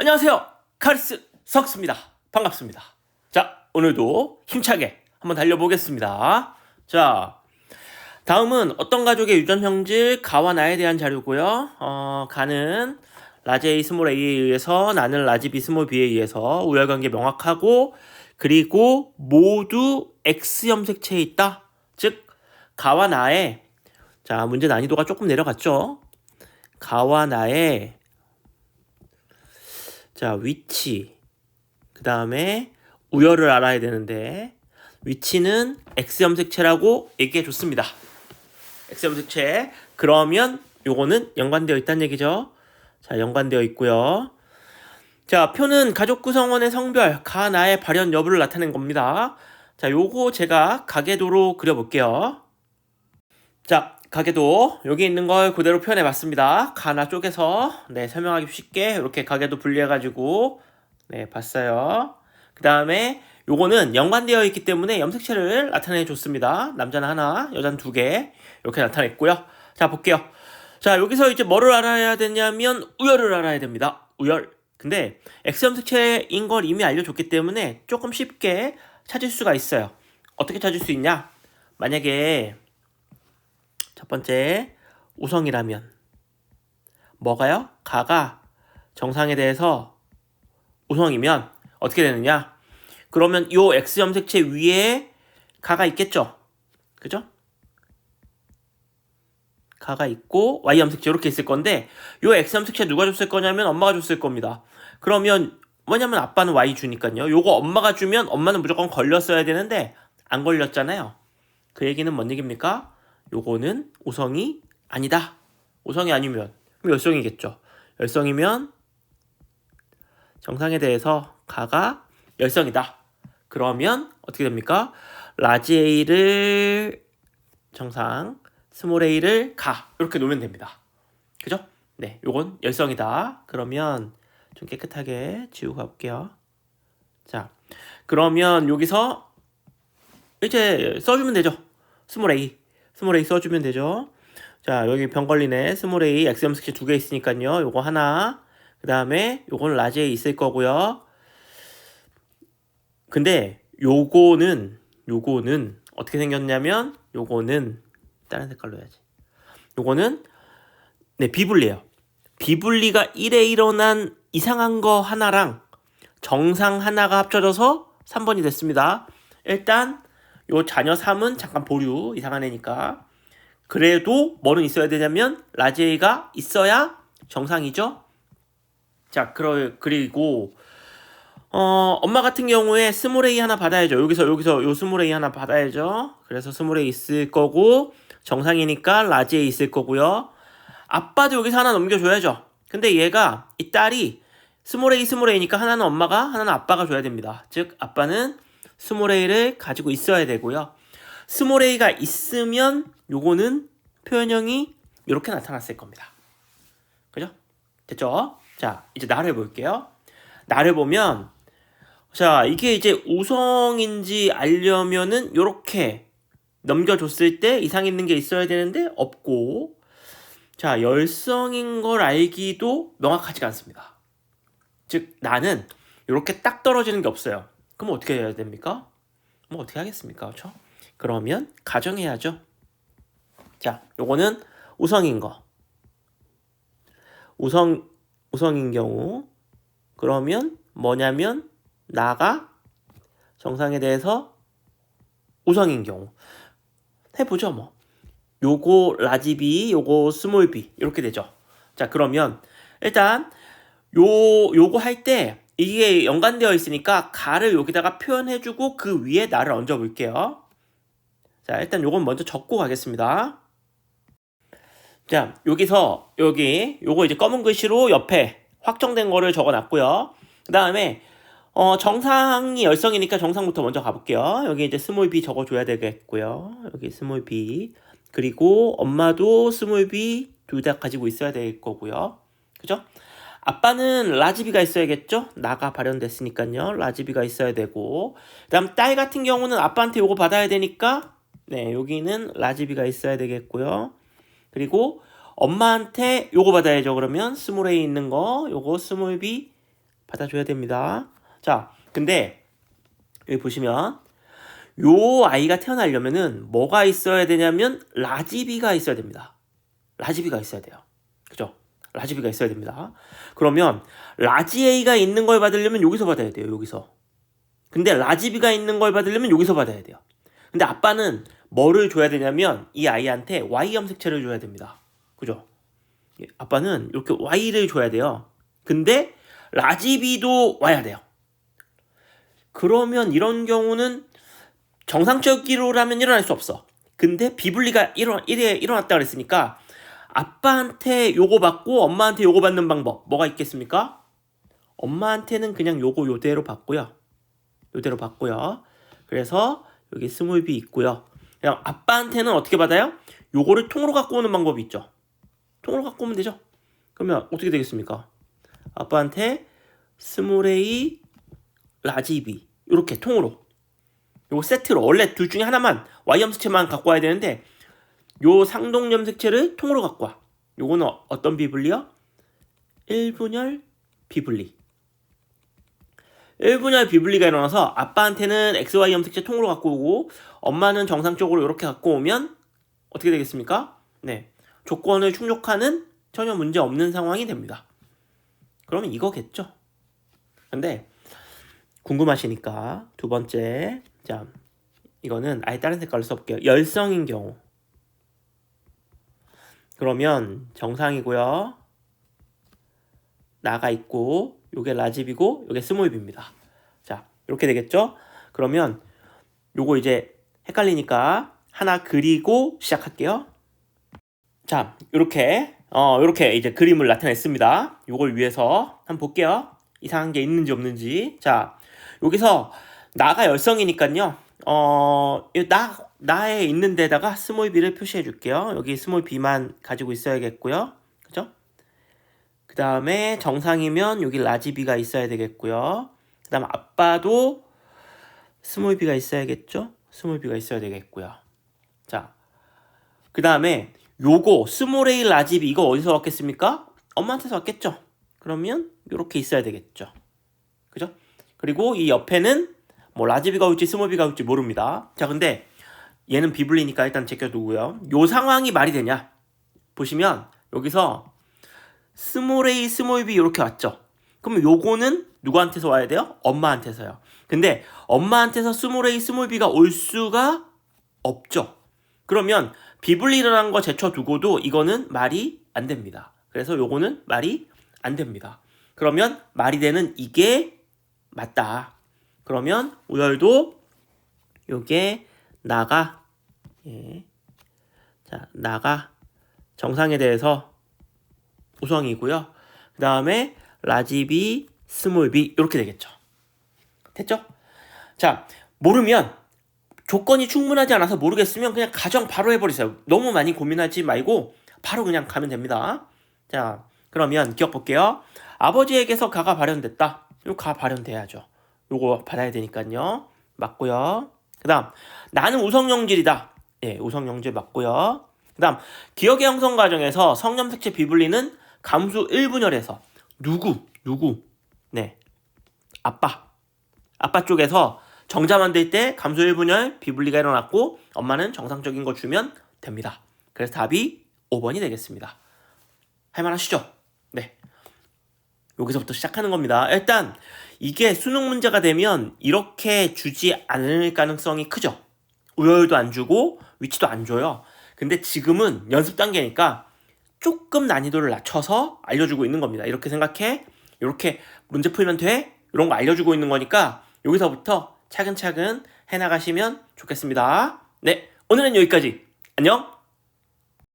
안녕하세요. 카리스 석스입니다. 반갑습니다. 자, 오늘도 힘차게 한번 달려보겠습니다. 자, 다음은 어떤 가족의 유전 형질 가와 나에 대한 자료고요. 어, 가는 A 스몰 A에 의해서 나는 라지 B 스몰 B에 의해서 우열관계 명확하고 그리고 모두 X 염색체에 있다. 즉 가와 나의 자 문제 난이도가 조금 내려갔죠. 가와 나의 자 위치 그 다음에 우열을 알아야 되는데 위치는 X 염색체라고 얘기해 줬습니다. X 염색체 그러면 요거는 연관되어 있다는 얘기죠. 자 연관되어 있고요. 자 표는 가족 구성원의 성별 가 나의 발현 여부를 나타낸 겁니다. 자 요거 제가 가계도로 그려볼게요. 자 가계도 여기 있는 걸 그대로 표현해 봤습니다. 가나 쪽에서 네 설명하기 쉽게 이렇게 가계도 분리해 가지고 네 봤어요. 그 다음에 요거는 연관되어 있기 때문에 염색체를 나타내 줬습니다. 남자는 하나, 여자는 두 개 이렇게 나타냈고요. 자 볼게요. 자 여기서 이제 뭐를 알아야 되냐면 우열을 알아야 됩니다. 우열. 근데 X 염색체인 걸 이미 알려줬기 때문에 조금 쉽게 찾을 수가 있어요. 어떻게 찾을 수 있냐? 만약에 첫 번째 우성이라면 뭐가요? 가가 정상에 대해서 우성이면 어떻게 되느냐? 그러면 요 X 염색체 위에 가가 있겠죠? 그죠? 가가 있고 Y 염색체 이렇게 있을 건데 요 X 염색체 누가 줬을 거냐면 엄마가 줬을 겁니다. 그러면 뭐냐면 아빠는 Y 주니까요. 요거 엄마가 주면 엄마는 무조건 걸렸어야 되는데 안 걸렸잖아요. 그 얘기는 뭔 얘기입니까? 요거는 오성이 아니다. 오성이 아니면 그럼 열성이겠죠. 열성이면 정상에 대해서 가가 열성이다. 그러면 어떻게 됩니까? 라지 A를 정상, 스몰 A를 가 이렇게 놓으면 됩니다. 그죠? 네, 요건 열성이다. 그러면 좀 깨끗하게 지우고 가볼게요. 자, 그러면 여기서 이제 써주면 되죠. 스몰 A, 스몰 A 써주면 되죠. 자, 여기 병 걸리네. 스몰 A, X 염색체 두개 있으니까요. 요거 하나, 그 다음에 요거는 라지 A 있을 거고요. 근데 요거는 요거는 어떻게 생겼냐면 요거는 다른 색깔로 해야지. 요거는 네 비분리예요. 비분리가 1에 일어난 이상한 거 하나랑 정상 하나가 합쳐져서 3번이 됐습니다. 일단 요 자녀 3은 잠깐 보류 이상한 애니까 그래도 뭐는 있어야 되냐면 라지 A가 있어야 정상이죠. 자, 그러, 그리고 어, 엄마 같은 경우에 스몰 A 하나 받아야죠. 여기서 여기서 요 스몰 A 하나 받아야죠. 그래서 스몰 A 있을 거고 정상이니까 라지 A 있을 거고요. 아빠도 여기서 하나 넘겨줘야죠. 근데 얘가 이 딸이 스몰 A 스몰 A니까 하나는 엄마가 하나는 아빠가 줘야 됩니다. 즉 아빠는 스몰 A를 가지고 있어야 되고요. 스몰 A가 있으면 요거는 표현형이 이렇게 나타났을 겁니다. 그죠? 됐죠? 자 이제 나를 볼게요. 나를 보면 자, 이게 이제 우성인지 알려면은 요렇게 넘겨줬을 때 이상 있는 게 있어야 되는데 없고 자, 열성인 걸 알기도 명확하지가 않습니다. 즉, 나는 이렇게 딱 떨어지는 게 없어요. 그럼 어떻게 해야 됩니까? 뭐 어떻게 하겠습니까? 그렇죠? 그러면 가정해야죠. 자, 요거는 우성인 거. 우성 우성인 경우 그러면 뭐냐면 나가 정상에 대해서 우성인 경우 해보죠 뭐 요거 라지 B 요거 스몰 B 이렇게 되죠 자 그러면 일단 요 요거 할 때 이게 연관되어 있으니까 가를 여기다가 표현해주고 그 위에 나를 얹어 볼게요 자 일단 요건 먼저 적고 가겠습니다 자 여기서 여기 요거 이제 검은 글씨로 옆에 확정된 거를 적어 놨고요 그 다음에 어, 정상이 열성이니까 정상부터 먼저 가볼게요. 여기 이제 스몰 b 적어줘야 되겠고요. 여기 스몰 b. 그리고 엄마도 스몰 b 둘 다 가지고 있어야 될 거고요. 그죠? 아빠는 라지비가 있어야겠죠? 나가 발현됐으니까요. 라지비가 있어야 되고. 그 다음 딸 같은 경우는 아빠한테 요거 받아야 되니까, 네, 여기는 라지비가 있어야 되겠고요. 그리고 엄마한테 요거 받아야죠. 그러면 스몰 A 있는 거, 요거 스몰 B 받아줘야 됩니다. 자, 근데 여기 보시면 요 아이가 태어나려면은 뭐가 있어야 되냐면 라지비가 있어야 됩니다. 라지비가 있어야 돼요. 그죠? 라지비가 있어야 됩니다. 그러면 라지에이가 있는 걸 받으려면 여기서 받아야 돼요. 여기서. 근데 라지비가 있는 걸 받으려면 여기서 받아야 돼요. 근데 아빠는 뭐를 줘야 되냐면 이 아이한테 Y 염색체를 줘야 됩니다. 그죠? 예, 아빠는 이렇게 Y를 줘야 돼요. 근데 라지비도 와야 돼요. 그러면 이런 경우는 정상적으로라면 일어날 수 없어. 근데 비블리가 일어, 일에 일어났다 그랬으니까 아빠한테 요거 받고 엄마한테 요거 받는 방법 뭐가 있겠습니까? 엄마한테는 그냥 요거 요대로 받고요. 요대로 받고요. 그래서 여기 스몰비 있고요. 그냥 아빠한테는 어떻게 받아요? 요거를 통으로 갖고 오는 방법이 있죠. 통으로 갖고 오면 되죠. 그러면 어떻게 되겠습니까? 아빠한테 스몰 A 라지 B 이렇게 통으로 요거 세트로 원래 둘 중에 하나만 Y 염색체만 갖고 와야 되는데 요 상동 염색체를 통으로 갖고 와. 요거는 어- 어떤 비블리요? 1분열 비블리. 1분열 비블리가 일어나서 아빠한테는 XY 염색체 통으로 갖고 오고 엄마는 정상적으로 이렇게 갖고 오면 어떻게 되겠습니까? 네. 조건을 충족하는 전혀 문제 없는 상황이 됩니다. 그러면 이거겠죠. 근데 궁금하시니까 두 번째 자 이거는 아예 다른 색깔로 써볼게요. 열성인 경우 그러면 정상이고요. 나가 있고 요게 라집이고 요게 스몰입입니다. 자 이렇게 되겠죠? 그러면 요거 이제 헷갈리니까 하나 그리고 시작할게요. 자 이렇게 어 이렇게 이제 그림을 나타냈습니다. 요걸 위해서 한번 볼게요. 이상한 게 있는지 없는지. 자 여기서 나가 열성이니까요. 어, 이 나, 나에 있는 데다가 스몰 b를 표시해 줄게요. 여기 스몰 b만 가지고 있어야겠고요. 그죠? 그 다음에 정상이면 여기 라지 b가 있어야 되겠고요. 그 다음 아빠도 스몰 b가 있어야겠죠? 스몰 b가 있어야 되겠고요. 자, 그 다음에 요거 스몰 a 라지 b 이거 어디서 왔겠습니까? 엄마한테서 왔겠죠? 그러면 이렇게 있어야 되겠죠. 그죠? 그리고 이 옆에는 뭐 라지비가 올지 스몰비가 올지 모릅니다. 자, 근데 얘는 비블리니까 일단 제껴두고요. 요 상황이 말이 되냐? 보시면 여기서 A, 스몰 B 이렇게 왔죠. 그러면 요거는 누구한테서 와야 돼요? 엄마한테서요. 근데 엄마한테서 A, 스몰 B가 올 수가 없죠. 그러면 비블리라는 거 제쳐두고도 이거는 말이 안 됩니다. 그래서 요거는 말이 안 됩니다. 그러면 말이 되는 이게 맞다. 그러면 우열도 요게 나가 예. 자, 나가 정상에 대해서 우성이고요. 그 다음에 라지비, 스몰비 이렇게 되겠죠. 됐죠? 자, 모르면 조건이 충분하지 않아서 모르겠으면 그냥 가정 바로 해버리세요. 너무 많이 고민하지 말고 바로 그냥 가면 됩니다. 자, 그러면 기억 볼게요. 아버지에게서 가가 발현됐다. 요 가 발현돼야죠. 요거 받아야 되니까요. 맞고요. 그다음 나는 우성영질이다. 예, 우성영질 맞고요. 그다음 기억의 형성 과정에서 성염색체 비분리는 감수 1분열에서 누구 누구 네 아빠 아빠 쪽에서 정자 만들 때 감수 1분열 비분리가 일어났고 엄마는 정상적인 거 주면 됩니다. 그래서 답이 5번이 되겠습니다. 할만하시죠? 네. 여기서부터 시작하는 겁니다. 일단 이게 수능 문제가 되면 이렇게 주지 않을 가능성이 크죠. 우열도 안 주고 위치도 안 줘요. 근데 지금은 연습 단계니까 조금 난이도를 낮춰서 알려주고 있는 겁니다. 이렇게 생각해. 이렇게 문제 풀면 돼. 이런 거 알려주고 있는 거니까 여기서부터 차근차근 해나가시면 좋겠습니다. 네, 오늘은 여기까지. 안녕.